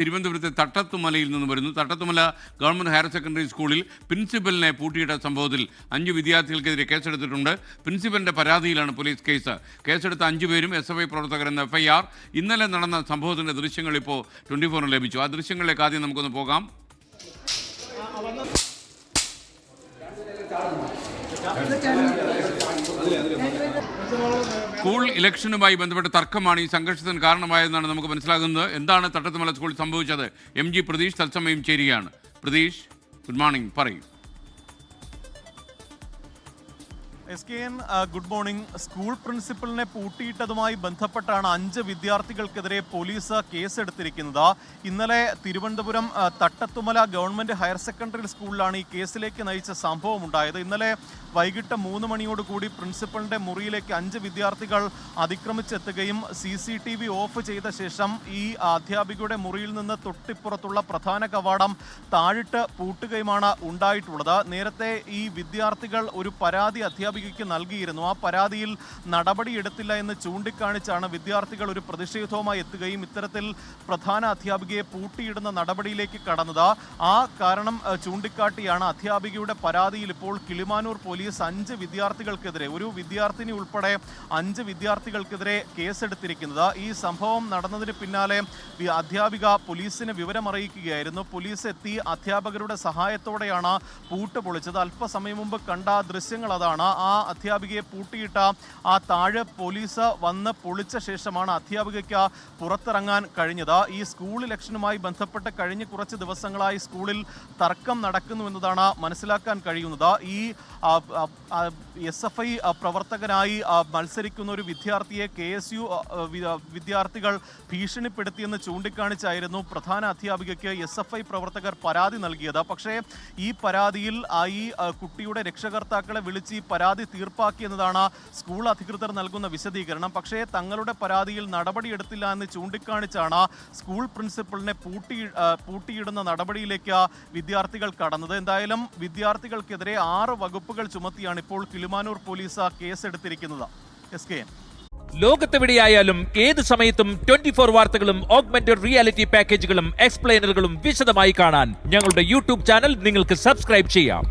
തിരുവനന്തപുരത്തെ തട്ടത്തുമലയിൽ നിന്ന് വരുന്നു. തട്ടത്തുമല ഗവൺമെന്റ് ഹയർ സെക്കൻഡറി സ്കൂളിൽ പ്രിൻസിപ്പലിനെ പൂട്ടിയിട്ട സംഭവത്തിൽ അഞ്ച് വിദ്യാർത്ഥികൾക്കെതിരെ കേസെടുത്തിട്ടുണ്ട്. പ്രിൻസിപ്പലിന്റെ പരാതിയിലാണ് പോലീസ് കേസ്. കേസെടുത്ത അഞ്ചു പേരും എസ് എഫ് ഐ പ്രവർത്തകർ എന്ന ആർ. ഇന്നലെ നടന്ന സംഭവത്തിന്റെ ദൃശ്യങ്ങൾ ഇപ്പോൾ ട്വന്റി ഫോറിന് ലഭിച്ചു. ആ ദൃശ്യങ്ങളിലേക്ക് ആദ്യം നമുക്കൊന്ന് പോകാം. സ്കൂൾ ഇലക്ഷനുമായി ബന്ധപ്പെട്ട തർക്കമാണ് ഈ സംഘർഷത്തിന് കാരണമായതെന്നാണ് നമുക്ക് മനസ്സിലാകുന്നത്. എന്താണ് തട്ടത്തുമല സ്കൂളിൽ സംഭവിച്ചത്? എം ജി പ്രതീഷ് തത്സമയം ചേരുകയാണ്. പ്രതീഷ് ഗുഡ് മോർണിംഗ് പറയൂ. S K N good morning. School പ്രിൻസിപ്പലിനെ പൂട്ടിയിട്ടതുമായി ബന്ധപ്പെട്ടാണ് അഞ്ച് വിദ്യാർത്ഥികൾക്കെതിരെ പോലീസ് കേസെടുത്തിരിക്കുന്നത്. ഇന്നലെ Thiruvananthapuram Thattathumala government higher secondary സ്കൂളിലാണ് ഈ കേസിലേക്ക് നയിച്ച സംഭവം ഉണ്ടായത് ഇന്നലെ വൈകിട്ട് മൂന്ന് മണിയോടുകൂടി പ്രിൻസിപ്പലിന്റെ മുറിയിലേക്ക് അഞ്ച് വിദ്യാർത്ഥികൾ അതിക്രമിച്ചെത്തുകയും C C T V off ചെയ്ത ശേഷം ഈ അധ്യാപികയുടെ മുറിയിൽ നിന്ന് തൊട്ടിപ്പുറത്തുള്ള പ്രധാന കവാടം താഴിട്ട് പൂട്ടുകയുമാണ് ഉണ്ടായിട്ടുള്ളത്. നേരത്തെ ഈ വിദ്യാർത്ഥികൾ ഒരു പരാതി അധ്യാപികയ്ക്ക് നൽകിയിരുന്നു. ആ പരാതിയിൽ നടപടിയെടുത്തില്ല എന്ന് ചൂണ്ടിക്കാണിച്ചാണ് വിദ്യാർത്ഥികൾ ഒരു പ്രതിഷേധവുമായി എത്തുകയും ഇത്തരത്തിൽ പ്രധാന അധ്യാപികയെ പൂട്ടിയിടുന്ന നടപടിയിലേക്ക് കടന്നത്. ആ കാരണം ചൂണ്ടിക്കാട്ടിയാണ് അധ്യാപികയുടെ പരാതിയിൽ ഇപ്പോൾ കിളിമാനൂർ പോലീസ് അഞ്ച് വിദ്യാർത്ഥികൾക്കെതിരെ ഒരു വിദ്യാർത്ഥിനി ഉൾപ്പെടെ അഞ്ച് വിദ്യാർത്ഥികൾക്കെതിരെ കേസെടുത്തിരിക്കുന്നത്. ഈ സംഭവം നടന്നതിന് പിന്നാലെ അധ്യാപിക പോലീസിന് വിവരമറിയിക്കുകയായിരുന്നു. പോലീസ് എത്തി അധ്യാപകരുടെ സഹായത്തോടെയാണ് പൂട്ട് പൊളിച്ചത്. അല്പസമയം മുമ്പ് കണ്ട ദൃശ്യങ്ങൾ അതാണ്. ആ അധ്യാപികയെ പൂട്ടിയിട്ട ആ താഴെ പോലീസ് വന്ന് പൊളിച്ച ശേഷമാണ് അധ്യാപികയ്ക്ക് പുറത്തിറങ്ങാൻ കഴിഞ്ഞത്. ഈ സ്കൂൾ ഇലക്ഷനുമായി ബന്ധപ്പെട്ട് കഴിഞ്ഞ കുറച്ച് ദിവസങ്ങളായി സ്കൂളിൽ തർക്കം നടക്കുന്നു എന്നതാണ് മനസ്സിലാക്കാൻ കഴിയുന്നത്. ഈ എസ് എഫ് ഐ പ്രവർത്തകനായി മത്സരിക്കുന്ന ഒരു വിദ്യാർത്ഥിയെ കെ എസ് യു വിദ്യാർത്ഥികൾ ഭീഷണിപ്പെടുത്തിയെന്ന് ചൂണ്ടിക്കാണിച്ചായിരുന്നു പ്രധാന അധ്യാപികയ്ക്ക് എസ് എഫ് ഐ പ്രവർത്തകർ പരാതി നൽകിയത്. പക്ഷേ ഈ പരാതിയിൽ ഈ കുട്ടിയുടെ രക്ഷകർത്താക്കളെ വിളിച്ച് ഈ പരാതി തീർപ്പാക്കിയെന്നതാണ് സ്കൂൾ അധികൃതർ നൽകുന്ന വിശദീകരണം. പക്ഷേ തങ്ങളുടെ പരാതിയിൽ നടപടിയെടുത്തില്ല എന്ന് ചൂണ്ടിക്കാണിച്ചാണ് സ്കൂൾ പ്രിൻസിപ്പളിനെ പൂട്ടി പൂട്ടിയിടുന്ന നടപടിയിലേക്ക് വിദ്യാർത്ഥികൾ കടന്നത്. എന്തായാലും വിദ്യാർത്ഥികൾക്കെതിരെ ആറ് വകുപ്പുകൾ ചുമത്തിയാണ് ഇപ്പോൾ കിളിമാനൂർ പോലീസ് കേസെടുത്തിരിക്കുന്നത്. എസ് കെ ലോകത്തെവിടെയായാലും ഏത് സമയത്തും ട്വന്റി ഫോർ വാർത്തകളും ഓഗ്മെന്റഡ് റിയാലിറ്റി പാക്കേജുകളും എക്സ്പ്ലെയിനറുകളും വിശദമായി കാണാൻ ഞങ്ങളുടെ യൂട്യൂബ് ചാനൽ നിങ്ങൾക്ക് സബ്സ്ക്രൈബ് ചെയ്യാം.